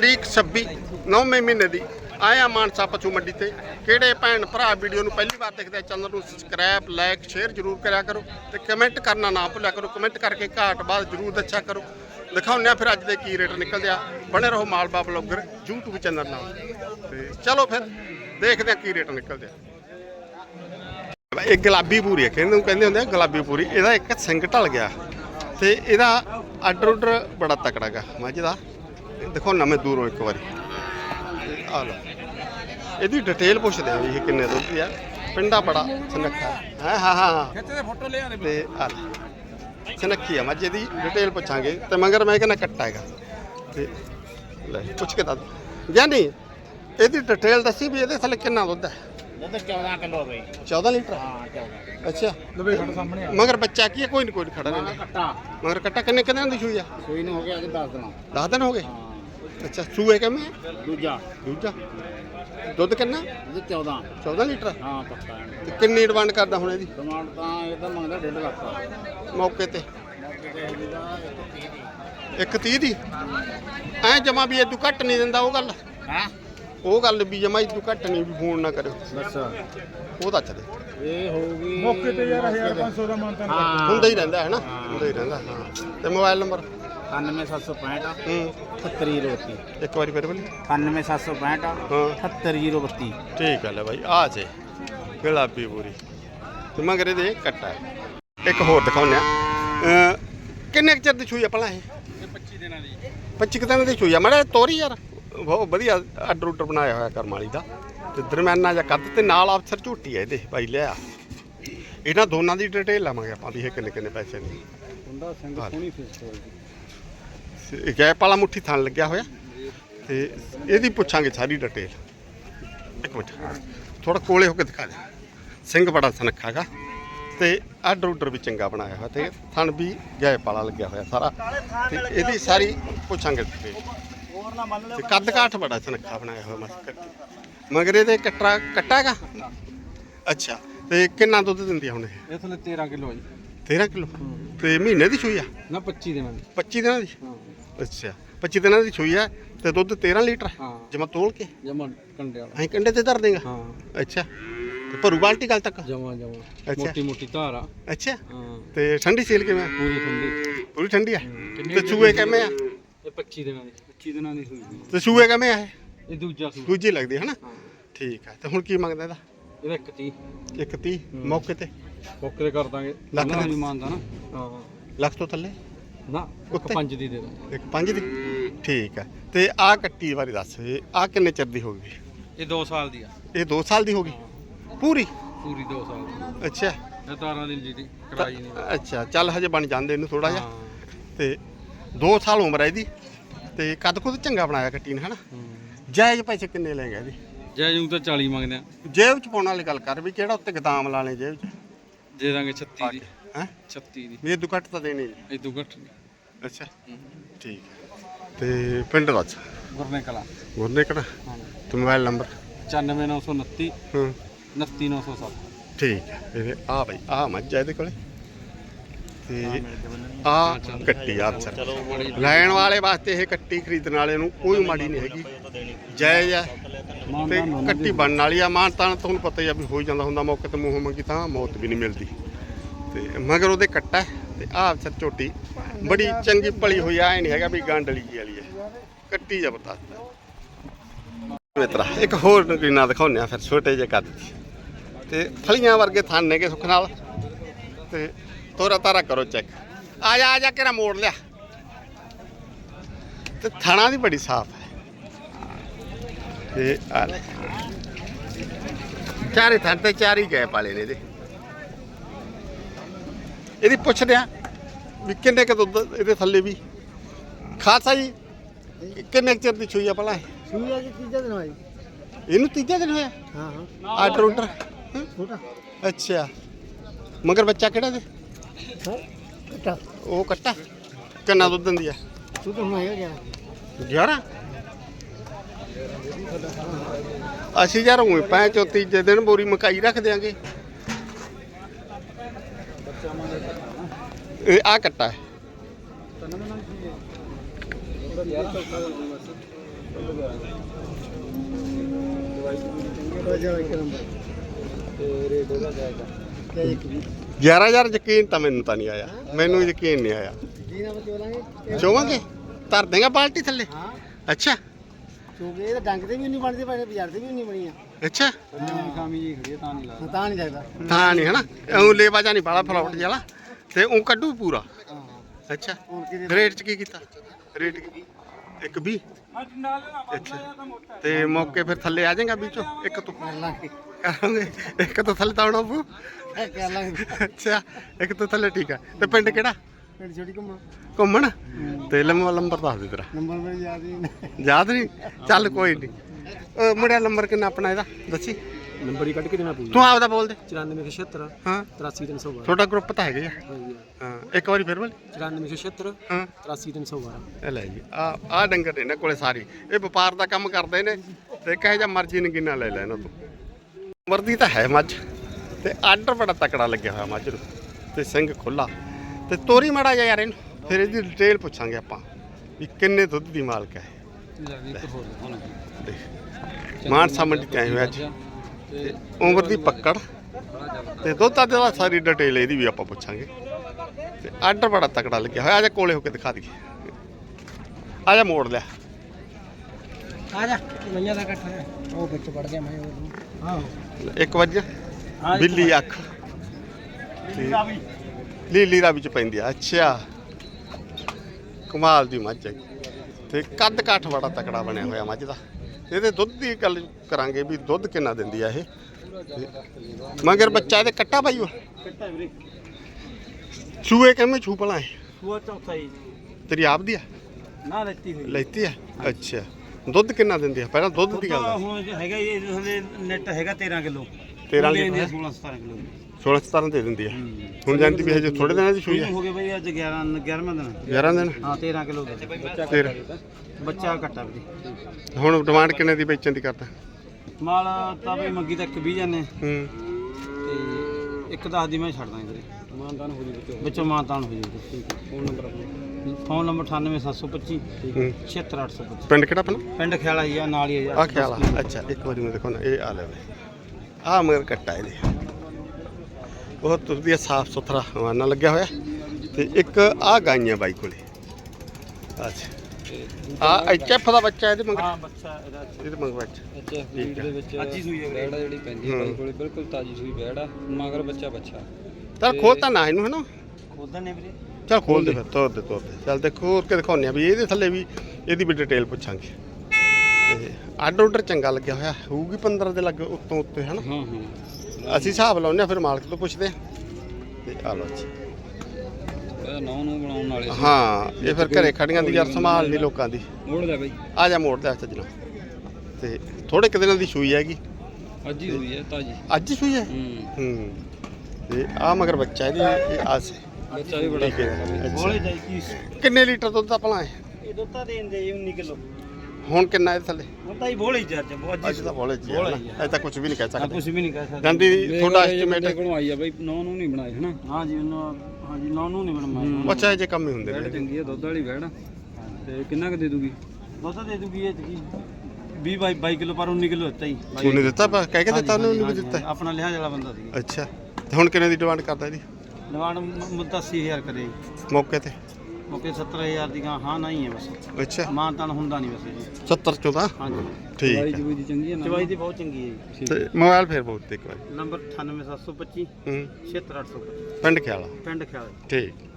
ਤਰੀਕ 26 9ਵੇਂ ਮਹੀਨੇ ਦੀ ਆਇਆ ਮਾਨਸਾ ਪਸ਼ੂ ਮੰਡੀ ਤੇ। ਕਿਹੜੇ ਭੈਣ ਭਰਾ ਵੀਡੀਓ ਨੂੰ ਪਹਿਲੀ ਵਾਰ ਦੇਖਦੇ ਚੈਨਲ ਨੂੰ ਸਬਸਕ੍ਰਾਈਬ ਲਾਈਕ ਸ਼ੇਅਰ ਜਰੂਰ ਕਰਿਆ ਕਰੋ ਤੇ ਕਮੈਂਟ ਕਰਨਾ ਨਾ ਭੁੱਲਿਆ ਕਰੋ। ਕਮੈਂਟ ਕਰਕੇ ਘਾਟ ਬਾਅਦ ਜਰੂਰ ਦੱਸਿਆ ਕਰੋ। ਦਿਖਾਉਂਦੇ ਆ ਫਿਰ ਅੱਜ ਦੇ ਕੀ ਰੇਟ ਨਿਕਲਦੇ ਆ। ਬਣੇ ਰਹੋ ਮਾਲਵਾ ਬਲੌਗਰ YouTube ਚੈਨਲ ਨਾਲ। ਤੇ ਚਲੋ ਫਿਰ, ਦੇਖਦੇ ਆ ਕੀ ਰੇਟ ਨਿਕਲਦੇ ਆ। ਇਹ ਗੁਲਾਬੀ ਪੂਰੀ ਹੈ ਕਹਿੰਦੇ ਨੂੰ ਕਹਿੰਦੇ ਹੁੰਦੇ ਆ ਗੁਲਾਬੀ ਪੂਰੀ। ਇਹਦਾ ਇੱਕ ਸਿੰਗ ਢਲ ਗਿਆ ਤੇ ਇਹਦਾ ਆਰਡਰ ਆਰਡਰ ਬੜਾ ਤਕੜਾ ਗਾ। ਮੱਝ ਦਾ ਦਿਖਾਉਣਾ ਮੈਂ ਦੂਰੋਂ ਇੱਕ ਵਾਰੀ। ਆ ਲਓ। ਇਹਦੀ ਡਿਟੇਲ ਪੁੱਛਦੇ ਆ ਵੀ ਇਹ ਕਿੰਨੇ ਦੁੱਧ ਦੀ ਆ। ਪਿੰਡਾ ਬੜਾ ਸੁਨੱਖਾ। ਹੈ ਹਾਂ ਹਾਂ ਹਾਂ। ਖਿੱਚ ਦੇ ਫੋਟੋ ਲਿਆ ਦੇ ਤੇ ਆ ਲੈ ਸੁਨੱਖੀ ਆ ਮੱਝ ਦੀ ਡਿਟੇਲ ਪੁੱਛਾਂਗੇ। ਤੇ ਮਗਰ ਮੈਂ ਕਹਿੰਦਾ ਕੱਟਾ ਹੈਗਾ। ਤੇ ਲੈ ਪੁੱਛ ਕੇ ਦੱਸ। ਜਾਨੀ ਇਹਦੀ ਡਿਟੇਲ ਦੱਸੀ ਵੀ ਇਹਦੇ ਥੱਲੇ ਕਿੰਨਾ ਦੁੱਧ ਹੈ? ਦੁੱਧ 14 ਕਿਲੋ ਬਈ। 14 ਲੀਟਰ? ਹਾਂ 14 ਅੱਛਾ। ਲਵੇ ਖੜ ਸਾਹਮਣੇ ਆ। ਮਗਰ ਬੱਚਾ ਕੀ ਹੈ? ਕੋਈ ਨਹੀਂ ਕੋਈ ਖੜਾ ਨਹੀਂ ਕੱਟਾ। ਮਗਰ ਕੱਟਾ ਕਿੰਨੇ ਕਿੰਨੇ ਦੀ ਸੂਈ ਆ? ਸੂਈ ਨੂੰ ਹੋ ਗਿਆ ਅੱਜ 10 ਦਿਨ। 10 ਦਿਨ ਹੋ ਗਏ? ਹਾਂ। ਅੱਛਾ ਸੂਏ ਕਿਵੇਂ ਦੂਜਾ। ਦੂਜਾ। ਦੁੱਧ ਕਿੰਨਾ? ਦੁੱਧ 14 14 ਲੀਟਰ? ਹਾਂ ਪੱਕਾ ਤੇ ਕਿੰਨੀ ਡਿਮਾਂਡ ਕਰਦਾ ਹੁਣ ਇਹਦੀ? ਟਮਾਟ ਤਾਂ ਇਹ ਤਾਂ ਮੰਗਦਾ 1.5 ਲੱਖ ਦਾ। ਮੌਕੇ ਤੇ। ਮੌਕੇ ਤੇ ਇਹਦੀ ਦਾ 130 ਦੀ। ਇੱਕ 30 ਦੀ? ਐ ਜਮਾ ਵੀ ਇਦੋਂ ਘੱਟ ਨਹੀਂ ਦਿੰਦਾ ਉਹ ਗੱਲ। ਹਾਂ? ਉਹ ਗੱਲ ਵੀ ਜਮਾ ਇਦੋਂ ਘੱਟ ਨਹੀਂ ਵੀ ਫੋਨ ਨਾ ਕਰਿਓ। ਬਸ ਉਹ ਦੱਸ ਦੇ। ਇਹ ਹੋਊਗੀ ਮੌਕੇ ਤੇ ਯਾਰ 1500 ਦਾ ਮੰਨਤਾ ਹੁੰਦਾ ਹੀ ਰਹਿੰਦਾ ਹੈ ਨਾ? ਹੁੰਦਾ ਹੀ ਰਹਿੰਦਾ ਹਾਂ। ਤੇ ਮੋਬਾਈਲ ਨੰਬਰ? 97765 ਹੂੰ। 78032 ਇੱਕ ਵਾਰੀ ਫਿਰ ਬੋਲੀ। 97765 ਹਾਂ। 78032 ਠੀਕ ਹੈ ਲੈ ਬਾਈ। ਆ ਜੇ। ਗੁਲਾਬੀ ਪੂਰੀ ਤੇ ਮਗਰ ਇਹਦੇ ਕੱਟਾ ਹੈ। ਇੱਕ ਹੋਰ ਦਿਖਾਉਂਦੇ ਆ ਕਿੰਨੇ ਚਿਰ ਦੀ ਛੂਈ ਆ ਪਹਿਲਾਂ ਇਹ? ਇਹ 25 ਦਿਨਾਂ ਦੀ। 25 ਕੁ ਦਿਨ ਦੀ ਛੂਈ ਆ। ਮੜਾ ਤੋਰੀ ਯਾਰ। ਬਹੁਤ ਵਧੀਆ ਆਰਡਰ ਉਡਰ ਬਣਾਇਆ ਹੋਇਆ ਕਰਮ ਵਾਲੀ ਦਾ। ਤੇ ਦਰਮਿਆਨਾ ਜਾਂ ਕੱਦ ਤੇ ਨਾਲ ਅਫਸਰ ਝੂਟੀ ਹੈ ਇਹਦੇ। ਬਾਈ ਲਿਆ। ਇਹਨਾਂ ਦੋਨਾਂ ਦੀ ਡਿਟੇਲ ਲਵਾਂਗੇ ਆਪਾਂ ਵੀ ਇਹ ਕਿੰਨੇ ਕਿੰਨੇ ਪੈਸੇ ਨੇ। ਹੁੰਦਾ ਸਿੰਘ ਹਾਂ। ਸੋਹਣੀ ਫਿਸ ਹੋਈ ਗੈਪ ਵਾਲਾ ਮੁੱਠੀ ਥਣ ਲੱਗਿਆ ਹੋਇਆ। ਤੇ ਇਹਦੀ ਪੁੱਛਾਂਗੇ ਸਾਰੀ ਡਿਟੇਲ ਇੱਕ ਮਿੰਟ ਥੋੜਾ ਕੋਲੇ ਹੋ ਕੇ ਦਿਖਾ ਦੇ। ਸਿੰਘ ਬੜਾ ਸਨੱਖਾਗਾ ਤੇ ਆਰਡਰ ਉਡਰ ਵੀ ਚੰਗਾ ਬਣਾਇਆ ਹੋਇਆ ਤੇ ਥਣ ਵੀ ਗੈਪ ਵਾਲਾ ਲੱਗਿਆ ਹੋਇਆ ਸਾਰਾ। ਤੇ ਇਹਦੀ ਸਾਰੀ ਪੁੱਛਾਂਗੇ ਡਿਟੇਲ ਤੇ ਕੱਦ ਕਾਠ ਬੜਾ ਸਨੱਖਾ ਬਣਾਇਆ ਹੋਇਆ ਮਸਤ ਮਗਰ ਇਹਦੇ ਕਟਰਾ ਕੱਟਾਗਾ ਅੱਛਾ ਤੇ ਕਿੰਨਾ ਦੁੱਧ ਦਿੰਦੀ ਹੁਣ ਇਹ? ਇਹ ਥਲੇ 13 ਕਿਲੋ ਜੀ। 13 ਕਿਲੋ? ਤੇ ਮਹੀਨੇ ਦੀ ਸੂਈ ਆ? ਨਾ 25 ਦਿਨਾਂ ਦੀ 25 ਦਿਨਾਂ ਦੀ ਅੱਛਾ। 25 ਦਿਨਾਂ ਦੀ ਸੂਈ ਆ ਤੇ ਦੁੱਧ 13 ਲੀਟਰ ਹਾਂ? ਜਮਾ ਤੋਲ ਕੇ? ਜਮਾ ਕੰਡੇ ਵਾਲਾ। ਐਂ ਕੰਡੇ ਤੇ ਧਰ ਦੇਗਾ? ਹਾਂ। ਅੱਛਾ। ਤੇ ਭਰੂ ਬਾਲਟੀ ਕੱਲ ਤੱਕ? ਜਮਾ ਜਮਾ। ਅੱਛਾ। ਮੋਟੀ ਮੋਟੀ ਧਾਰ ਆ। ਅੱਛਾ। ਹਾਂ। ਤੇ ਠੰਡੀ ਸੀਲ ਕਿਵੇਂ? ਆ? ਪੂਰੀ ਠੰਡੀ। ਪੂਰੀ ਠੰਡੀ ਆ ਕਿੰਨੀ ਤੇ ਸੂਏ ਕਿਵੇਂ ਆ? ਇਹ 25 ਦਿਨਾਂ ਦੀ। 25 ਦਿਨਾਂ ਦੀ ਹੋਈ ਤੇ ਸੂਏ ਕਿਵੇਂ ਆ ਇਹ? ਇਹ ਦੂਜਾ ਸੂਟ ਦੂਜੀ ਲੱਗਦੀ ਹੈ ਨਾ ਹਾਂ। ਠੀਕ ਆ ਤੇ ਹੁਣ ਕੀ ਮੰਗਦਾ ਇਹਦਾ? ਇਹਦਾ ਇੱਕ ਤੀ ਇੱਕ 30 ਮੌਕੇ ਤੇ। ਕਰ ਦਾਂਗੇ। ਲੱਖ ਉਹਨਾਂ ਦੇ। ਵੀ ਮੰਨਦਾ ਨਾ। ਹਾਂ। ਲੱਖ ਤੋਂ ਥੱਲੇ? ਨਾ ਇੱਕ ਉੱਤੇ? ਪੰਜ ਦੀ ਦੇ ਦਾਂ। ਇੱਕ ਪੰਜ ਦੀ? ਠੀਕ ਆ ਤੇ ਆਹ ਕੱਟੀ ਬਾਰੇ ਦੱਸ ਆ ਕਿੰਨੇ ਚਿਰ ਦੀ ਹੋ ਗਈ? ਇਹ 2 ਸਾਲ ਦੀ ਆ। ਇਹ 2 ਸਾਲ ਦੀ ਹੋ ਗਈ? ਪੂਰੀ? ਪੂਰੀ 2 ਸਾਲ ਦੀ। ਅੱਛਾ। ਇਹ ਤਾਰਾਂ ਦੀ ਜੀ ਦੀ ਕਰਾਈ ਨਹੀਂ ਅੱਛਾ ਚੱਲ ਹਜੇ ਬਣ ਜਾਂਦੇ ਇਹਨੂੰ ਥੋੜਾ ਜਿਹਾ। ਹਾਂ। ਤੇ 2 ਸਾਲ ਉਮਰ ਹੈ ਇਹਦੀ। ਤੇ ਕੱਦ ਕੁਦ ਚੰਗਾ ਬਣਾਇਆ ਕੱਟੀ ਨੇ ਹਨਾ? ਹੂੰ। ਜਾਇਜ਼ ਪੈਸੇ ਕਿੰਨੇ ਲੈਂਗੇ ਇਹਦੀ? ਜੈ ਜੂ ਤਾਂ 40 ਮੰਗਦੇ ਆ। ਜੇਬ ਚ ਪਾਉਣ ਵਾਲੀ ਗੱਲ ਕਰ ਵੀ ਕਿਹੜਾ ਉੱਤੇ ਗਦਾਮ ਲਾਣੇ ਜੇਬ ਚ? ਦੇ ਦਾਂਗੇ 36 ਦੀ। ਹੈ? 36 ਦੀ। ਵੀ ਇਹ ਦੁਕੱਟ ਤਾਂ ਦੇਣੀ ਇਹ ਘੱਟ ਨਹੀਂ। ਅੱਛਾ। ਠੀਕ ਹੈ। ਤੇ ਪਿੰਡ ਦੱਸ ਗੁਰਨੇ ਕਲਾ ਗੁਰਨੇ ਕਿਹੜਾ ਹਾਂ ਤੇ ਮੋਬਾਈਲ ਨੰਬਰ? 94929 ਹੂੰ। 29907 ਠੀਕ ਹੈ। ਇਹ ਆ ਬਈ ਆ ਮੱਝ ਆ ਇਹਦੇ ਕੋਲੇ। ਤੇ ਆ। ਕੱਟੀ ਆ ਅਫਸਰ। ਲੈਣ ਵਾਲੇ ਵਾਸਤੇ ਇਹ ਕੱਟੀ ਖਰੀਦਣ ਵਾਲੇ ਨੂੰ ਕੋਈ ਮਾੜੀ ਨਹੀਂ ਹੈਗੀ। ਜਾਇਜ਼ ਤੇ ਕੱਟੀ ਬਣਨ ਵਾਲੀ ਆ। ਮਾਨ ਤਾਂ ਤੁਹਾਨੂੰ ਪਤਾ ਹੀ ਆ ਵੀ ਹੋ ਜਾਂਦਾ ਹੁੰਦਾ। ਮੌਕੇ ਤੇ ਮੂੰਹ ਮੰਗੀ ਤਾਂ ਮੌਤ ਵੀ ਨਹੀਂ ਮਿਲਦੀ। ਤੇ ਮਗਰ ਉਹਦੇ ਕੱਟਾ ਤੇ ਆਹ ਅਫਸਰ ਝੋਟੀ ਬੜੀ ਚੰਗੀ ਭਲੀ ਹੋਈ ਆ, ਐ ਨਹੀਂ ਹੈਗਾ ਵੀ ਗਾਂਡਲੀ ਜੀ ਵਾਲੀ ਹੈ ਕੱਟੀ ਜ਼ਬਰਦਸਤ ਹੈ ਮਿੱਤਰਾ, ਇੱਕ ਹੋਰ ਨਗੀਨਾ ਦਿਖਾਉਂਦੇ ਆ, ਫਿਰ ਛੋਟੇ ਜਿਹੇ ਕੱਦ ਦੀ। ਤੇ ਫਲੀਆਂ ਵਰਗੇ ਥਣ ਨੇਗੇ ਸੁੱਖ ਨਾਲ। ਤੇ ਤੋਰਾ ਤਾਰਾ ਕਰੋ ਚੈੱਕ। ਆ ਜਾ ਆ ਜਾ, ਕਿਹੜਾ ਮੋੜ ਲਿਆ। ਤੇ ਥਣਾ ਦੀ ਬੜੀ ਸਾਫ਼ ਹੈ। ਤੇ ਆ ਚਾਰੇ ਥਣ ਤੇ ਚਾਰ ਹੀ ਗਏ ਪਾਲੇ ਨੇ ਇਹਦੇ। ਇਹਦੀ ਪੁੱਛਦੇ ਆ ਵੀ ਕਿੰਨੇ ਕੁ ਦੁੱਧ ਇਹਦੇ ਥੱਲੇ ਵੀ। ਖਾਸਾ ਜੀ ਕਿੰਨੇ ਕੁ ਚਿਰ ਦੀ ਛੂਈ ਆ ਭਲਾ ਇਹ? ਸੂਆ ਜੀ ਤੀਜਾ ਦਿਨ ਹੋਈ ਇਹਨੂੰ ਤੀਜਾ ਦਿਨ ਹੋਇਆ? ਹਾਂ ਹਾਂ। ਆਰਡਰ ਉਡਰ ਛੋਟਾ ਅੱਛਾ। ਮਗਰ ਬੱਚਾ ਕਿਹੜਾ ਦੇ ਹਾਂ? ਕੱਟਾ। ਉਹ ਕੱਟਾ? ਕਿੰਨਾ ਦੁੱਧ ਦਿੰਦੀ ਆ? ਤੂੰ ਤਾਂ ਹੁਣ ਆਇਆ ਗਿਆ 11 ਅਸੀਂ ਯਾਰ ਹੋਏ ਪੈ ਚੋ ਤੀਜੇ ਦਿਨ ਬੋਰੀ ਮਕਾਈ ਰੱਖ ਦਿਆਂਗੇ। ਆ ਕੱਟਾ ਯਾਰਾ ਯਾਰ ਯਕੀਨ ਤਾਂ ਮੈਨੂੰ ਤਾਂ ਨਹੀਂ ਆਇਆ। ਮੈਨੂੰ ਯਕੀਨ ਨਹੀਂ ਆਇਆ। ਚੋਵਾਂਗੇ? ਧਰ ਦੇਗਾ ਬਾਲਟੀ ਥੱਲੇ? ਅੱਛਾ। ਕਿਉਂਕਿ ਇਹ ਡੰਗ ਤੇ ਵੀ ਨਹੀਂ ਬਣਦੀ ਭਾਵੇਂ ਬਾਜ਼ਾਰ ਤੇ ਵੀ ਨਹੀਂ ਬਣੀ ਅੱਛਾ। ਕਾਮੀ ਜੀ ਖੜੀ ਤਾਂ ਨਹੀਂ ਲੱਗਦਾ। ਤਾਂ ਨਹੀਂ ਲੱਗਦਾ ਤਾਂ ਨਹੀਂ ਹਨਾ ਉਹ ਲੇਵਾ ਜਾਂ ਨਹੀਂ ਪਾਲਾ ਫਲਾਉਟ ਜਲਾ ਤੇ ਉਹ ਕੱਢੂ ਪੂਰਾ? ਹਾਂ। ਅੱਛਾ। ਰੇਟ ਚ ਕੀ ਕੀਤਾ? ਰੇਟ ਕੀ? ਇੱਕ ਵੀ ਅੱਛਾ। ਤੇ ਮੌਕੇ ਫਿਰ ਥੱਲੇ ਆ ਜਾਏਗਾ ਵਿੱਚੋਂ? ਇੱਕ ਤੋਂ ਕਰਾਂਗੇ। ਇੱਕ ਤੋਂ ਥੱਲੇ ਤਾਂ ਆਉਣਾ ਪਊ। ਇਹ ਕਰ ਲਾਂਗੇ। ਅੱਛਾ। ਇੱਕ ਤੋਂ ਥੱਲੇ ਠੀਕ ਆ। ਤੇ ਪਿੰਡ ਕਿਹੜਾ? ਪਿੰਡ ਛੋਟੀ ਘੁੰਮਾ ਘੁੰਮਣ? ਤੇ ਲੰਮਾ ਲੰਬਰ ਦੱਸ ਦੇ ਤੇਰਾ। ਨੰਬਰ ਯਾਦ ਹੀ ਨਹੀਂ। ਯਾਦ ਨਹੀਂ? ਚੱਲ ਕੋਈ ਨਹੀਂ। ਉਹ ਮੁੰਡਿਆ ਨੰਬਰ ਕਿੰਨਾ ਆਪਣਾ ਇਹਦਾ? ਦੱਸੀ। ਨੰਬਰ ਹੀ ਕੱਢ ਕੇ ਦੇਣਾ ਪਊ ਤੂੰ ਆਪਦਾ ਬੋਲ ਦੇ। 9476 ਹਾਂ। 83312 ਤੁਹਾਡਾ ਗਰੁੱਪ ਤਾਂ ਹੈਗਾ ਹੀ ਆ। ਹਾਂ ਇੱਕ ਵਾਰੀ ਫਿਰ ਬੋਲ। 9476 ਹਾਂ। 83312 ਇਹ ਲੈ ਜੀ ਆ ਆ ਡੰਗਰ ਨੇ ਇਹਨਾਂ ਕੋਲੇ ਸਾਰੀ। ਇਹ ਵਪਾਰ ਦਾ ਕੰਮ ਕਰਦੇ ਨੇ ਤੇ ਕਹੇ ਜਾਂ ਮਰਜ਼ੀ ਨਗੀਨਾ ਲੈ ਲੈ ਇਹਨਾਂ ਤੋਂ। ਵਰਦੀ ਤਾਂ ਹੈ ਮੱਝ ਤੇ ਆਰਡਰ ਬੜਾ ਤਕੜਾ ਲੱਗਿਆ ਹੋਇਆ ਮੱਝ ਨੂੰ। ਤੇ ਸਿੰਘ ਖੁੱਲਾ ਤੇ ਤੋਰੀ ਮਾੜਾ ਜਿਹਾ ਯਾਰ ਇਹਨੂੰ ਫਿਰ ਇਹਦੀ ਡਿਟੇਲ ਪੁੱਛਾਂਗੇ ਆਪਾਂ ਵੀ ਕਿੰਨੇ ਦੁੱਧ ਦੀ ਮਾਲਕ ਹੈ। ਲੈ ਵੀ ਇੱਕ ਹੋਰ ਹੁਣ ਤੇ ਮਾਨਸਾ ਮੰਡੀ ਤੇ ਆਏ ਹੋਏ ਅੱਜ। ਤੇ ਉਮਰ ਦੀ ਪੱਕੜ ਤੇ ਦੁੱਧ ਦਾ ਦਾ ਸਾਰੀ ਡਿਟੇਲ ਇਹਦੀ ਵੀ ਆਪਾਂ ਪੁੱਛਾਂਗੇ। ਤੇ ਆਰਡਰ ਬੜਾ ਤਕੜਾ ਲੱਗਿਆ ਹੋਇਆ। ਆ ਜਾ ਕੋਲੇ ਹੋ ਕੇ ਦਿਖਾ ਦਈਏ। ਆ ਜਾ ਮੋੜ ਲਿਆ। ਆ ਜਾ ਮਈਆਂ ਦਾ ਇਕੱਠਾ ਹੈ ਉਹ ਵਿੱਚ ਵੜ ਗਿਆ ਮੈਂ ਉਹ ਹਾਂ ਇੱਕ ਵਜੇ ਬਿੱਲੀ ਅੱਖ ਤੇ ਲੀਲੀ ਦਾ ਵਿੱਚ ਪੈਂਦੀ ਆ। ਅੱਛਾ। ਕਮਾਲ ਦੀ ਮੱਝ ਹੈ ਤੇ ਕੱਦ ਕਾਠ ਬੜਾ ਤਕੜਾ ਬਣਿਆ ਹੋਇਆ ਮੱਝ ਦਾ। ਇਹਦੇ ਦੁੱਧ ਦੀ ਗੱਲ ਕਰਾਂਗੇ ਵੀ ਦੁੱਧ ਕਿੰਨਾ ਦਿੰਦੀ ਆ ਇਹ। ਮਗਰ ਬੱਚਾ ਇਹਦੇ ਕੱਟਾ ਪਾਈ ਉਹ। ਕੱਟਾ ਵੀਰੇ। ਚੂਹੇ ਕਿਵੇਂ ਛੂ ਭਲਾ ਇਹ? ਉਹ ਚੌਥਾ ਹੀ ਤੇਰੀ ਆਪ ਦੀ ਆ? ਨਾ ਲੈਤੀ ਹੋਈ। ਲੈਤੀ ਆ? ਅੱਛਾ। ਦੁੱਧ ਕਿੰਨਾ ਦਿੰਦੀ ਆ? ਪਹਿਲਾਂ ਦੁੱਧ ਦੀ ਗੱਲ ਹੁਣ ਹੈਗਾ ਇਹ ਨੈਟ ਹੈਗਾ 13 ਕਿਲੋ। 13 16 litre 17 kilo. 16 17 ਦੇ ਦਿੰਦੀ ਆ। ਹੁਣ ਜਾਂਦੀ ਵੀ ਹਜੇ ਥੋੜੇ ਦਿਨਾਂ ਦੀ ਸੂਈ ਆ। ਹੋ ਗਏ ਬਈ ਅੱਜ 11 11ਵਾਂ ਦਿਨ। 11 ਦਿਨ? ਹਾਂ 13 ਕਿਲੋ ਤੇਰਾ। ਬੱਚਾ ਕੱਟਾ ਵੀਰੇ। ਹੁਣ ਡਿਮਾਂਡ ਕਿੰਨੇ ਦੀ ਵੇਚਣ ਦੀ ਕਰਦਾ? ਮਾਲ ਤਾਂ ਬਈ ਮੰਗੀ ਤਾਂ ਇੱਕ 20 ਜਾਂਦੇ ਹੂੰ। ਤੇ ਇੱਕ ਦਸ ਦੀ ਮੈਂ ਛੱਡ ਦਾਂ ਵੀਰੇ। ਮਾਨਦਾਨ ਹੋ ਜੀ ਵਿੱਚੋਂ। ਹੋ ਹੈ ਫੋਨ ਨੰਬਰ ਫੋਨ ਨੰਬਰ 98725 ਹੂੰ। 76825 ਪਿੰਡ ਕਿਹੜਾ ਆਪਣਾ? ਪਿੰਡ ਖਿਆਲਾ ਹੀ ਆ ਨਾਲ ਹੀ ਆ ਆ ਖਿਆਲ। ਅੱਛਾ ਇੱਕ ਵਾਰੀ ਮੈਂ ਦੇਖੋ ਨਾ ਇਹ ਆ ਲੈ ਆ ਮਗਰ ਕੱਟਾ ਇਹਦੇ। ਬਹੁਤ ਤੁਸੀਂ ਸਾਫ਼ ਸੁਥਰਾ ਹਵਾਨਾ ਲੱਗਿਆ ਹੋਇਆ ਤੇ ਇੱਕ ਆ ਗਾਈਆਂ ਬਾਈ ਕੋਲੇ। ਅੱਛਾ ਆ ਐਚਐਫ ਦਾ ਬੱਚਾ ਇਹਦੇ ਮਗਰ? ਹਾਂ ਬੱਚਾ ਇਹਦਾ ਇਹਦੇ ਮਗਰ ਬੱਚਾ। ਠੀਕ ਹੈ। ਦੇ ਵਿੱਚ ਅੱਜ ਹੀ ਸੂਈ ਹੈ। ਬੈੜ ਜਿਹੜੀ ਪੈਂਦੀ ਹੈ। ਬਾਈ ਕੋਲੇ ਬਿਲਕੁਲ ਤਾਜੀ ਸੂਈ ਬੈੜ ਮਗਰ ਬੱਚਾ ਬੱਚਾ। ਤਾਂ ਖੋਲ ਤਾਂ ਨਾ ਇਹਨੂੰ ਹਨਾ। ਖੋਦਣ ਨੇ ਵੀਰੇ। ਚਲ ਖੋਲ ਦੇ ਫਿਰ ਤੋੜ ਦੇ ਤੋੜ ਦੇ। ਚਲ ਦੇਖੋ ਹੋਰ ਕੇ ਦਿਖਾਉਂਦੇ ਆ ਵੀ ਇਹਦੇ ਥੱਲੇ ਵੀ ਇਹਦੀ ਵੀ ਡਿਟੇਲ ਪੁੱਛਾਂਗੇ। ਤੇ ਆਰਡਰ ਆਰਡਰ ਚੰਗਾ ਲੱਗਿਆ ਹੋਇਆ। ਹੋਊਗੀ 15 ਦੇ ਲੱਗ ਉੱਤੋਂ ਉੱਤੇ ਹਨਾ। ਹਾਂ ਹਾਂ। ਅਸੀਂ ਹਿਸਾਬ ਲਾਉਂਦੇ ਆ ਫਿਰ ਮਾਲਕ ਤੋਂ ਪੁੱਛਦੇ ਆ ਤੇ ਆ ਲਓ ਜੀ। ਇਹਦਾ ਨੌ ਨੂੰ ਬਣਾਉਣ ਵਾਲੇ ਸੀ। ਹਾਂ ਇਹ ਫਿਰ ਘਰੇ ਖੜੀਆਂ ਦੀ ਯਾਰ ਸੰਭਾਲ ਨਹੀਂ। ਲੋਕਾਂ ਦੀ। ਮੋੜ ਲੈ ਬਾਈ। ਆ ਜਾ ਮੋੜ ਦੇ ਚੱਜਣਾ ਤੇ ਥੋੜੇ ਕੁ ਦਿਨਾਂ ਦੀ ਸੂਈ ਹੈਗੀ। ਅੱਜ ਹੀ ਹੋਈ ਹੈ ਤਾਜੀ। ਅੱਜ ਹੀ ਸੂਈ ਹੈ? ਹੂੰ। ਹੂੰ। ਤੇ ਆ ਮਗਰ ਬੱਚਾ ਇਹਦੀ ਇਹ ਆਸ ਬੱਚਾ ਵੀ ਬੜਾ ਠੀਕ ਹੈ। ਅੱਛਾ। ਬੋਲੇ ਜਾਈ ਕੀ ਕਿੰਨੇ ਲੀਟਰ ਦੁੱਧ ਦਾ ਭਲਾ ਹੈ ਇਹ ਦੁੱਧਾ ਦੇਣ ਦੇ 19 ਕਿਲੋ। ਹੁਣ ਕਿੰਨਾ ਇਹਦੇ ਥੱਲੇ? ਹੁਣ ਤਾਂ ਹੀ ਬੋਲੇ ਜਾ ਅੱਜ ਅੱਜ ਤਾਂ ਬੋਲੇ ਜੀ ਅੱਜ ਤਾਂ ਕੁਝ ਵੀ ਨਹੀਂ ਕਹਿ ਸਕਦੇ। ਕੁਝ ਵੀ ਨਹੀਂ ਕਹਿ ਸਕਦੇ। ਗੰਦੀ ਤੁਹਾਡਾ ਐਸਟੀਮੇਟ ਕੋਲੋਂ ਆਈ ਆ ਬਾਈ ਨੌ ਨੂੰ ਨਹੀਂ ਬਣਾਏ ਹਨਾ? ਹਾਂ ਜੀ ਉਹਨਾਂ ਹਾਂ ਜੀ ਨੌ ਨੂੰ ਨਹੀਂ ਬਣਾਇਆ ਅੱਛਾ ਇਹ ਜੇ ਕੰਮ ਹੀ ਹੁੰਦੇ ਬੈੜ ਨੇ। ਚੰਗੀ ਆ ਦੁੱਧ ਵਾਲੀ ਬੈੜ ਆ। ਤੇ ਕਿੰਨਾ ਕੁ ਦੇ ਦੂਗੀ? ਦੁੱਧ ਦੇ ਦੂਗੀ ਇਹ ਕੀ? 20 ਬਾਈ 22 ਕਿਲੋ ਪਰ 19 ਕਿਲੋ ਦਿੱਤਾ ਹੀ ਉਹਨੇ ਦਿੱਤਾ ਪਾ ਕਹਿ ਕੇ ਦਿੱਤਾ ਉਹਨੇ ਉਹਨੂੰ ਵੀ ਦਿੱਤਾ। ਆਪਣਾ ਲਿਹਾਜ਼ ਵਾਲਾ ਬੰਦਾ ਸੀ ਅੱਛਾ। ਤੇ ਹੁਣ ਕਿੰਨੇ ਦੀ ਡਿਮਾਂਡ ਕਰਦਾ ਇਹਦੀ ਡਿਮਾਂਡ ਮੁੱਦਾ 80000 ਕਰੇ ਮੌਕੇ ਤੇ। ਓਕੇ 70000 ਦੀ ਗਾਂ ਹਾਂ ਨਹੀਂ ਹੈ ਬਸ। ਅੱਛਾ। ਮਾਨ ਤਾਨ ਹੁੰਦਾ ਨਹੀਂ ਵੈਸੇ ਜੀ। 70 ਚੋਂ ਤਾਂ? ਹਾਂਜੀ। ਠੀਕ ਬਾਈ ਹੈ ਜੂਈ ਦੀ ਚੰਗੀ ਆ ਨਾ। ਚਵਾਈ ਦੀ ਬਹੁਤ ਚੰਗੀ ਹੈ ਜੀ। ਤੇ ਮੋਬਾਈਲ ਫੇਰ ਬਹੁਤ ਤੇ ਇੱਕ ਵਾਰੀ। ਨੰਬਰ 98725 ਹੂੰ। 76825 ਪਿੰਡ ਖਿਆਲਾ। ਪਿੰਡ ਖਿਆਲ। ਠੀਕ।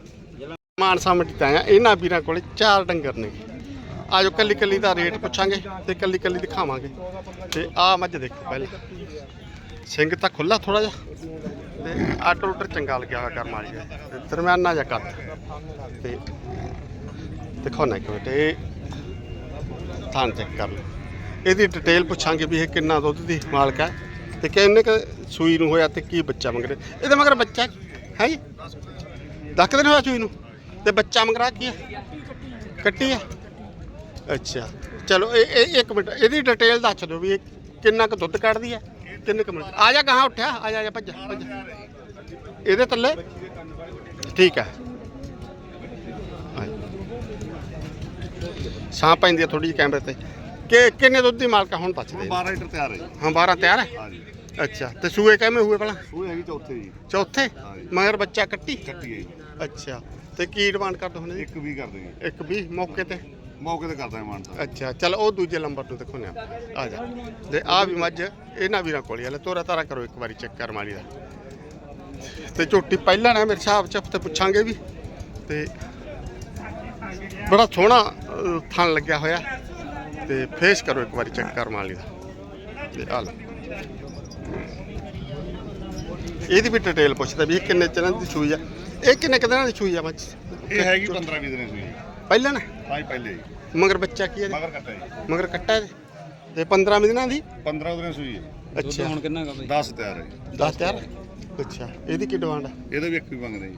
ਮਾਨਸਾ ਮੰਡੀ ਤੇ ਆਇਆ ਇਹਨਾਂ ਵੀਰਾਂ ਕੋਲੇ ਚਾਰ ਡੰਗਰ ਨੇ। ਆਜੋ ਕੱਲੀ ਕੱਲੀ ਦਾ ਰੇਟ ਪੁੱਛਾਂਗੇ ਤੇ ਕੱਲੀ ਕੱਲੀ ਦਿਖਾਵਾਂਗੇ ਤੇ ਆ ਮੱਝ ਦੇਖੋ ਪਹਿਲਾਂ। ਸਿੰਘ ਤਾਂ ਖੁੱਲਾ ਥੋੜਾ ਜਿਹਾ। ਤੇ ਆਟੋ ਆਰਡਰ ਚੰਗਾ ਲੱਗਿਆ ਹੋਇਆ ਕਰਮ ਵਾਲੀ ਦਾ ਤੇ ਦਰਮਿਆਨਾ ਜਿਹਾ ਕੱਦ ਤੇ ਦਿਖਾਉਣਾ ਇੱਕ ਮਿੰਟ, ਇਹ ਥਾਂ ਚੈੱਕ ਕਰ ਲਓ। ਇਹਦੀ ਡਿਟੇਲ ਪੁੱਛਾਂਗੇ ਵੀ ਇਹ ਕਿੰਨਾ ਦੁੱਧ ਦੀ ਮਾਲਕ ਹੈ ਤੇ ਕਿੰਨੇ ਕੁ ਸੂਈ ਨੂੰ ਹੋਇਆ ਤੇ ਕੀ ਬੱਚਾ ਮੰਗ ਰਿਹਾ। ਇਹਦੇ ਮਗਰ ਬੱਚਾ ਹੈ ਜੀ। ਦਸ ਦਿਨ ਹੋਇਆ ਸੂਈ ਨੂੰ? ਤੇ ਬੱਚਾ ਮੰਗਰਾ ਕੀ ਹੈ? ਕੱਟੀ ਹੈ। ਅੱਛਾ। ਚਲੋ, ਇਹ ਇਹ ਇੱਕ ਮਿੰਟ, ਇਹਦੀ ਡਿਟੇਲ ਦੱਸ ਦਿਓ ਵੀ ਇਹ ਕਿੰਨਾ ਕੁ ਦੁੱਧ ਕੱਢਦੀ ਹੈ। ਕਿੰਨੇ ਕੁ ਮਿੰਟ। ਆ ਜਾ ਗਾਹਾਂ ਉੱਠਿਆ ਆ ਜਾ ਆ ਜਾ ਭੱਜ ਭੱਜ। ਇਹਦੇ ਥੱਲੇ? ਠੀਕ ਹੈ। ਜਾ। ਸਾਹ ਪੈਂਦੀ ਥੋੜੀ ਜਿਹੀ ਕੈਮਰੇ ਤੇ। ਕਿ ਕਿੰਨੇ ਦੁੱਧ ਦੀ ਮਾਲਕਾ ਹੁਣ ਦੱਸ ਦੇ 12 ਲੀਟਰ ਤਿਆਰ ਹੈ ਜੀ। ਹਾਂ 12 ਤਿਆਰ ਹੈ? ਅੱਛਾ ਤੇ ਸੂਏ ਕਿਵੇਂ ਹੋਏ ਭਲਾ? ਉਹ ਹੈਗੀ ਚੌਥੇ ਜੀ। ਚੌਥੇ। ਮਗਰ ਬੱਚਾ ਕੱਟੀ? ਕੱਟੀ ਹੈ ਜੀ। ਅੱਛਾ ਤੇ ਕੀ ਡਿਮਾਂਡ ਕਰਦੇ ਹੁੰਦੇ ਜੀ? ਇੱਕ ਵੀ ਕਰ ਦੇਗੇ ਇੱਕ ਵੀ ਮੌਕੇ ਤੇ? ਮੌਕੇ ਤੇ ਕਰਦਾ ਮਾਨ ਸਾਹਿਬ। ਅੱਛਾ ਚਲ ਉਹ ਦੂਜੇ ਨੰਬਰ ਤੋਂ ਦੇਖੋ ਨਾ। ਆ ਜਾ। ਤੇ ਆ ਵੀ ਮੱਝ ਇਹਨਾਂ ਵੀਰਾਂ ਕੋਲ ਹੀ ਆ। ਲੈ ਤੋਰਾ ਤਾਰਾ ਕਰੋ ਇੱਕ ਵਾਰੀ ਚੈੱਕ ਕਰ ਮਾਲੀ ਦਾ। ਤੇ ਝੋਟੀ ਪਹਿਲਾਂ ਨਾ ਮੇਰੇ ਹਿਸਾਬ ਚ ਤੇ ਪੁੱਛਾਂਗੇ ਵੀ। ਤੇ ਬੜਾ ਸੋਹਣਾ ਥਣ ਲੱਗਿਆ ਹੋਇਆ। ਤੇ ਫੇਸ ਕਰੋ ਇੱਕ ਵਾਰੀ ਚੈੱਕ ਕਰ ਮਾਲੀ ਦਾ। ਤੇ ਆ ਲੈ। ਇਹਦੀ ਵੀ ਡਿਟੇਲ ਪੁੱਛਦਾ ਵੀ ਇਹ ਕਿੰਨੇ ਚਿਰਾਂ ਦੀ ਸੂਈ ਆ। ਇਹ ਕਿੰਨੇ ਕੁ ਦਿਨਾਂ ਦੀ ਸੂਈ ਆ ਮੱਝ? ਇਹ ਹੈਗੀ 15 20 ਦਿਨਾਂ ਸੂਈ। ਪਹਿਲਾਂ ਨਾ? ਹਾਂਜੀ ਪਹਿਲੇ ਜੀ ਮਗਰ ਬੱਚਾ ਕੀ ਹੈ ਇਹਦੇ? ਮਗਰ ਕੱਟਾ ਜੀ। ਮਗਰ ਕੱਟਾ ਇਹਦੇ? ਤੇ 15 ਦਿਨਾਂ ਦੀ? 15 ਦਿਨਾਂ ਸੂਈ ਹੈ ਦੁੱਧ ਅੱਛਾ। ਹੁਣ ਕਿੰਨਾ ਗਾ ਬਈ? 10 ਤਿਆਰ ਹੈ ਜੀ। 10 ਤਿਆਰ ਅੱਛਾ। ਇਹਦੀ ਕੀ ਡਿਮਾਂਡ ਹੈ? ਇਹਦਾ ਵੀ ਇੱਕ ਵੀ ਮੰਗਦੇ ਜੀ।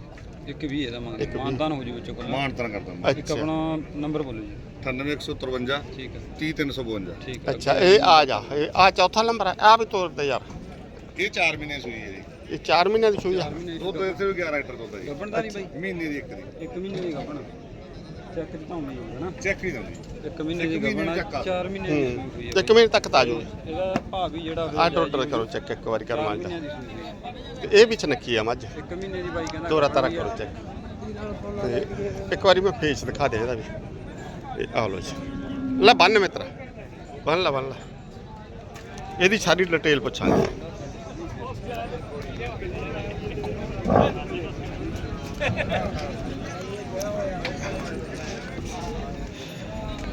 ਇੱਕ ਵੀ ਇਹਦਾ ਇੱਕ ਮੰਗਦੇ ਵੀ। ਮਾਨਤਾਨ ਹੋ ਜੂ ਵਿੱਚੋਂ ਕੋਲ ਮਾਨ ਤਾਂ ਕਰਦਾ ਮੈਂ। ਇੱਕ ਅੱਛਾ। ਆਪਣਾ ਨੰਬਰ ਬੋਲੋ ਜੀ। 98153 ਠੀਕ ਹੈ। 30352 ਠੀਕ ਹੈ। ਅੱਛਾ ਇਹ ਆ ਜਾ। ਇਹ ਆ ਚੌਥਾ ਨੰਬਰ ਹੈ। ਆ ਵੀ ਤੋਰ ਦੇ ਯਾਰ। ਇਹ 4 ਮਹੀਨੇ ਸੂਈ ਹੈ ਜੀ। ਇਹ 4 ਮਹੀਨਿਆਂ ਦੀ ਸੂਈ ਆ। ਦੁੱਧ ਇੱਥੇ ਵੀ 11 ਲੀਟਰ ਦੁੱਧ ਹੈ ਜੀ। ਗੱਬਣ ਦਾ ਨਹੀਂ ਬਾਈ? ਮਹੀਨੇ ਦੀ ਇੱਕ ਦੀ। ਇੱਕ ਮਹੀਨੇ ਦੀ ਗੱਬਣ ਚੈੱਕ ਹੁੰਦੀ ਹੈ ਨਾ? ਚੈੱਕ ਹੀ ਦਿੰਦੀ ਇੱਕ ਮਹੀਨੇ ਦੀ ਇੱਕ ਮਹੀਨੇ ਦੀ ਚੱਕ ਆ। 4 ਮਹੀਨੇ ਦੀ ਹੂੰ। ਸੂਈ ਹੋਈ ਤੇ ਹੈ ਕਿਵੇਂ ਤੱਕ ਤਾਂ ਆ ਜਾਊ ਇਹਦਾ ਭਾਅ ਵੀ ਜਿਹੜਾ ਆ ਟੋਟਲ ਕਰੋ ਚੈੱਕ ਇੱਕ ਵਾਰੀ ਕਰ ਮਾਲ ਮਹੀਨੇ ਦੀ ਸੂਈ ਹੋਈ ਹੈ। ਤੇ ਇਹ ਵਿੱਚ ਨੱਕੀ ਆ ਮੱਝ। ਇੱਕ ਮਹੀਨੇ ਦੀ ਬਾਈ ਕਹਿੰਦਾ ਤੋਰਾ ਤਾਰਾ ਗੱਭਣ ਕਰੋ ਵੀ। ਚੈੱਕ ਤੇ ਇੱਕ ਵਾਰੀ ਮੈਂ ਫੇਸ ਦਿਖਾ ਦੇ ਇਹਦਾ ਵੀ। ਇਹ ਆ ਲੋ ਜੀ। ਲੈ ਬੰਨ ਮਿੱਤਰਾ। ਬੰਨ ਲਾ ਬੰਨ ਲਾ। ਇਹਦੀ ਸਾਰੀ ਡਿਟੇਲ ਪੁੱਛਾਂਗੇ।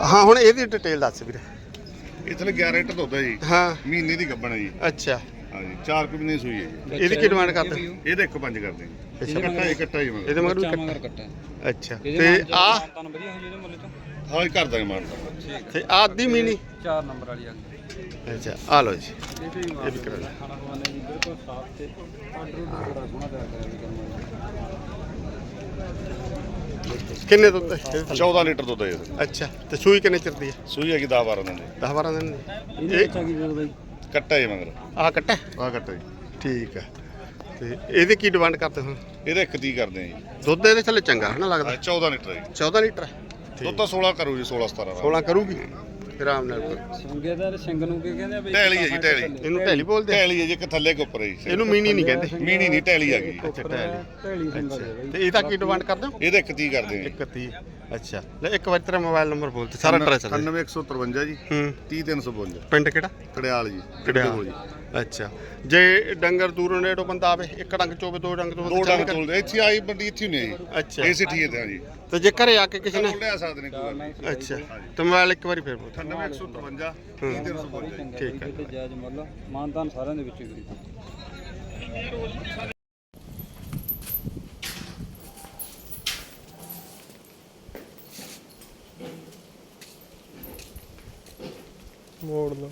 ਹਾਂ ਹੁਣ ਇਹਦੀ ਡਿਟੇਲ ਦੱਸ ਵੀਰੇ। ਇਹ ਥਲੇ 11 ਲੀਟਰ ਦੁੱਧ ਹੈ ਜੀ। ਹਾਂ। ਮਹੀਨੇ ਦੀ ਗੱਬਣ ਹੈ ਜੀ। ਅੱਛਾ। ਹਾਂਜੀ 4 ਕੁ ਮਹੀਨੇ ਸੂਈ ਹੈ ਜੀ। ਇਹਦੀ ਕੀ ਡਿਮਾਂਡ ਕਰਦੇ? ਇਹਦੇ ਇੱਕ ਪੰਜ ਕਰਦੇ ਜੀ ਅੱਛਾ। ਇਕੱਠਾ ਹੀ ਇਕੱਠਾ ਹੀ ਮਗਰ। ਇਹਦੇ ਮਗਰ ਵੀ ਹੈ। ਅੱਛਾ। ਤੇ ਆ ਮਾਨਤਾਨ ਵਧੀਆ ਹੋ ਜੂ ਇਹਦੇ ਮੁੱਲ ਤੋਂ। ਹਾਂ ਹੀ ਹੈ ਮਾਨ ਠੀਕ। ਹੈ ਤੇ ਆ ਅੱਧੀ ਮੀਨੀ। 4 ਨੰਬਰ ਵਾਲੀ ਆ। ਅੱਛਾ ਆ ਲੋ ਜੀ। ਇਹ ਵੀ ਕਰਾ ਲੈ। ਖਾਣਾ ਖਵਾਨੇ ਦੀ ਬਿਲਕੁਲ ਸਾਫ਼ ਤੇ। ਆਰਡਰ ਵੀ ਬੜਾ ਸੋਹਣਾ ਤਿਆਰ ਕਰਿਆ ਵੀ ਕਰਨਾ ਕਿੰਨੇ ਦੁੱਧ ਹੈ? ਇਹਦੇ ਥੱਲੇ? 14 ਲੀਟਰ ਦੁੱਧ ਹੈ ਇਹਦੇ। ਅੱਛਾ ਤੇ ਸੂਈ ਕਿੰਨੇ ਚਿਰ ਦੀ ਹੈ? ਸੂਈ ਹੈਗੀ 10 12 ਦਿਨ ਦੀ। 10 12 ਦਿਨ ਦੀ। ਇਹ ਵਿੱਚ ਆ ਗਈ ਜਦੋਂ ਬਾਈ ਕੱਟਾ ਹੀ ਮਗਰ। ਆ ਕੱਟਾ ਆ ਕੱਟਾ ਜੀ। ਠੀਕ ਹੈ। ਤੇ ਇਹਦੀ ਕੀ ਡਿਮਾਂਡ ਕਰਦੇ ਹੋ? ਇਹਦੇ ਇੱਕ ਦੀ ਕਰਦੇ ਆ ਜੀ। ਦੁੱਧ ਇਹਦੇ ਥੱਲੇ ਚੰਗਾ ਹੈ ਨਾ ਲੱਗਦਾ? ਆਹ 14 ਲੀਟਰ ਹੈ ਜੀ। 14 ਲੀਟਰ ਹੈ। ਦੁੱਧ ਤਾਂ 16 ਕਰੂ ਜੀ 16 17 ਦਾ 16 ਕਰੂਗੀ? ਆਰਾਮ ਨਾਲ ਕਰੋ। ਸੰਗੇ ਦਾ ਸਿੰਘ ਨੂੰ ਕੀ ਕਹਿੰਦੇ ਆ ਬਈ ਢੈਲੀ ਹੈ ਜੀ, ਢੈਲੀ। ਇਹਨੂੰ ਢੈਲੀ ਬੋਲਦੇ ਆ? ਢੈਲੀ ਹੈ ਜੀ ਇੱਕ ਥੱਲੇ ਇੱਕ ਉੱਪਰ ਹੈ ਜੀ ਇਹਨੂੰ ਮੀਨੀ ਨਹੀਂ ਕਹਿੰਦੇ। ਮੀਣੀ ਨਹੀਂ ਢੈਲੀ ਆ ਗਈ। ਅੱਛਾ ਢੈਲੀ ਢੈਲੀ ਸਿੰਘ ਦੇ ਬਾਈ। ਤੇ ਇਹਦਾ ਕੀ ਡਿਮਾਂਡ ਕਰਦੇ ਹੋ? ਇਹਦੇ ਇੱਕ ਦੀ ਕਰਦੇ ਆ ਇੱਕ ਤੀਹ ਅੱਛਾ। ਲੈ ਇੱਕ ਵਾਰ ਤੇਰਾ ਮੋਬਾਈਲ ਨੰਬਰ ਬੋਲ ਤੇ ਸਾਰਾ ਐਡਰੈਸ ਦੇ। 99153 ਜੀ। ਹੂੰ। 30352 ਪਿੰਡ ਕਿਹੜਾ? ਕੜਿਆਲ ਜੀ ਕੜਿਆਲ ਜੀ। ਅੱਛਾ। ਜੇ ਡੰਗਰ ਦੂਰੋਂ ਨੇੜੋਂ ਬੰਦਾ ਆਵੇ ਇੱਕ ਡੰਗ ਚੋਵੇ ਦੋ ਡੰਗ ਤੋਂ ਦੋ ਡੰਗ ਤੋਲਦੇ ਇੱਥੇ ਆਈ ਬੰਦੀ ਇੱਥੇ ਨਹੀਂ ਜੀ ਅੱਛਾ। ਇਸੇ ਠੀਕ ਤੇ ਹਾਂ ਜੀ। ਤੇ ਜੇ ਘਰੇ ਆ ਕੇ ਕਿਸੇ ਨੇ ਤੋਲ ਲਿਆ ਸਕਦੇ ਨੇ ਕੋਈ। ਗੱਲ ਨਹੀਂ ਅੱਛਾ। ਤੇ ਮੋਬਾਈਲ ਇੱਕ ਵਾਰੀ ਫੇਰ ਬੋਲ 99153 30352 ਠੀਕ ਹੈ। ਤੇ ਜਾਇਜ਼ ਮੁੱਲ ਮਾਨਤਾਨ ਸਾਰਿਆਂ ਦੇ ਵਿੱਚ ਹੀ ਕਰੀ ਮੋੜ ਲਓ।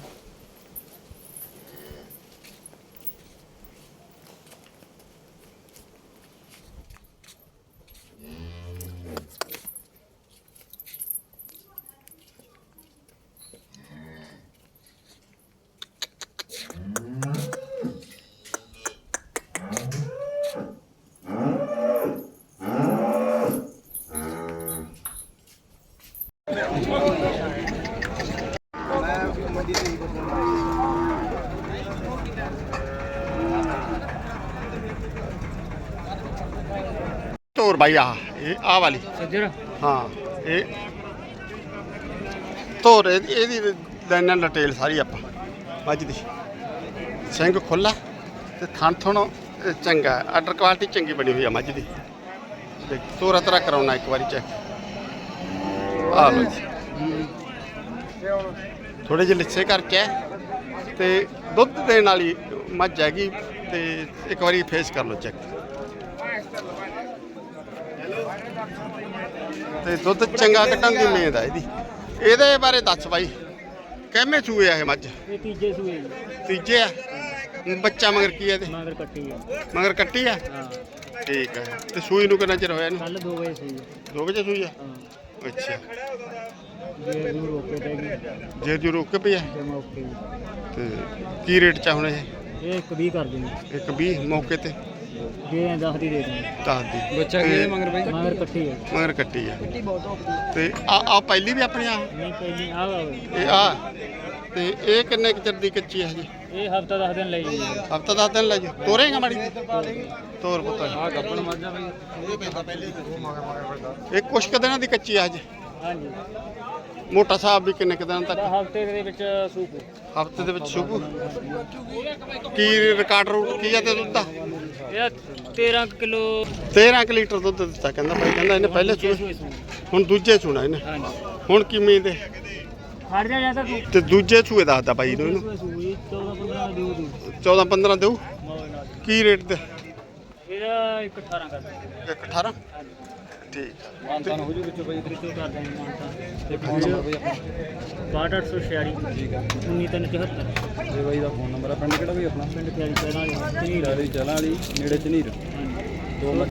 ਬਾਈ ਆ ਇਹ ਆ ਵਾਲੀ। ਸੱਜਰ ਹਾਂ ਇਹ ਤੋਰ ਇਹਦੀ ਇਹਦੀ ਲੈਣਾ ਡਿਟੇਲ ਸਾਰੀ ਆਪਾਂ। ਮੱਝ ਦੀ। ਸਿੰਘ ਖੁੱਲਾ ਤੇ ਥਣ ਥਣ ਚੰਗਾ ਆਰਡਰ ਕੁਆਲਿਟੀ ਚੰਗੀ ਬਣੀ ਹੋਈ ਆ ਮੱਝ ਦੀ। ਤੇ ਤੋਰਾ ਤਰਾ ਕਰਾਉਣਾ ਇੱਕ ਵਾਰੀ ਚੈੱਕ ਆ ਲੋ ਜੀ। ਥੋੜੇ ਜਿਹੇ ਲਿੱਸੇ ਕਰਕੇ ਤੇ ਦੁੱਧ ਦੇਣ ਵਾਲੀ ਮੱਝ ਹੈਗੀ ਤੇ ਇੱਕ ਵਾਰੀ ਫੇਸ ਕਰ ਲਓ ਚੈੱਕ ਤੇ ਦੁੱਧ ਚੰਗਾ ਕੱਢਣ ਦੀ ਉਮੀਦ ਆ ਇਹਦੀ। ਇਹਦੇ ਬਾਰੇ ਦੱਸ ਬਾਈ ਕਿਵੇਂ ਚੂਏ ਆ ਇਹ ਮੱਝ? ਇਹ ਤੀਜੇ ਸੂਏ ਜੀ। ਤੀਜੇ ਆ? ਬੱਚਾ ਮਗਰ ਕੀ ਆ ਇਹਦੇ? ਮਗਰ ਕੱਟੀ ਹੈ ਮਗਰ ਕੱਟੀ ਆ? ਹਾਂ। ਠੀਕ ਹੈ ਤੇ ਸੂਈ ਨੂੰ ਕਿੰਨਾ ਚਿਰ ਹੋਇਆ ਇਹਨੂੰ? ਕੱਲ 2 ਵਜੇ ਸੂਈ ਹੈ। 2 ਵਜੇ ਸੂਈ ਆ? ਹਾਂ। ਅੱਛਾ। ਜੇ ਨੂੰ ਰੋਕੇ ਤੇ ਜੀ ਜੇ ਜੂ ਰੁਕ ਕੇ ਪਈ ਆ? ਜਮਾ ਓਕੇ ਜੀ। ਤੇ ਕੀ ਰੇਟ ਚਾ ਹੁਣ ਇਹ? ਇਹ ਇੱਕ 20 ਕਰ ਦਿੰਦੇ। ਇੱਕ 20 ਮੌਕੇ ਤੇ। ਜੇ ਐਂ 10 ਦੀ ਦੇ ਦਿੰਦੇ ਦੱਸ ਦੀ। ਬੱਚਾ ਮਗਰ ਬਾਈ? ਮਗਰ ਕੱਟੀ ਹੈ ਮਗਰ ਕੱਟੀ ਆ। ਕੱਟੀ ਬਹੁਤ ਔਖੀ ਤੇ ਆ ਆ ਪਹਿਲੀ ਵੀ ਆਪਣੀ ਆ? ਨਹੀਂ ਪਹਿਲੀ ਆ ਇਹ ਆ ਤੇ ਇਹ ਕਿੰਨੇ ਕੁ ਚਿਰ ਦੀ ਕੱਚੀ ਹੈ ਜੀ ਇਹ ਹਫਤਾ 10 ਦਿਨ ਲਈ ਜੀ ਹਫਤਾ ਦਸ ਦਿਨ ਲੈ ਜਾ ਤੋਰੇਗਾ ਮਾੜੀ ਤੋਰ ਪੁੱਤ। ਆ ਗੱਪਣ ਮੱਝਾਂ ਬਈ। ਇਹ ਕੁਛ ਕੁ ਦਿਨਾਂ ਦੀ ਕੱਚੀ ਆ ਜੀ ਹਾਂਜੀ। ਮੋਟਾ ਸਾਹਿਬ ਵੀ ਕਿੰਨੇ ਕੁ ਦਿਨਾਂ ਤੱਕ? ਹਫ਼ਤੇ ਦੇ ਵਿੱਚ ਸੂਪ। ਹਫ਼ਤੇ ਦੇ ਵਿੱਚ ਸ਼ੁਭੂ ਕੀ ਰਿਕਾਰਡ ਰੂਟ ਕੀ ਆ ਤੇ ਦੁੱਧ ਦਾ? ਇਹ 13 ਕਿਲੋ। 13 ਕੁ ਲੀਟਰ ਦੁੱਧ ਦਿੱਤਾ ਕਹਿੰਦਾ ਭਾਈ ਕਹਿੰਦਾ ਇਹਨੇ ਪਹਿਲੇ ਚੂਹੇ ਹੁਣ ਦੂਜੇ ਚੁਣਾ ਇਹਨੇ। ਹੁਣ ਕੀ ਉਮੀਦ ਹੈ ਖੜ ਜਾ ਜਾਂ ਤਾਂ ਤੂੰ। ਤੇ ਦੂਜੇ ਚੂਹੇ ਦੱਸਦਾ ਭਾਈ ਨੂੰ ਇਹਨੂੰ। ਸੂਈ 14 15 ਦਿਓ ਦੂ 14 15 ਦੇਊ? ਕੀ ਰੇਟ ਦੇ ਇਹਦਾ 1 18 ਕਰ। ਦੇ 18 ਠੀਕ। ਮਾਨਤਾਨ ਹੋ ਜੂ ਵਿੱਚੋਂ ਬਈ ਕਿਤੋਂ ਕਰ ਦਾਂਗੇ ਮਾਨਤਾ ਤੇ ਫੋਨ ਨੰਬਰ ਬਈ ਆਪਣਾ 62846 ਠੀਕ ਆ। 19374 ਇਹ ਬਾਈ ਦਾ ਫੋਨ ਨੰਬਰ ਆ। ਪਿੰਡ ਕਿਹੜਾ ਬਈ ਆਪਣਾ? ਪਿੰਡ ਪਿਆਰੀ ਝਨੀਰ ਚਲਾਂ ਵਾਲੀ ਨੇੜੇ ਝਨੀਰ ਦੋ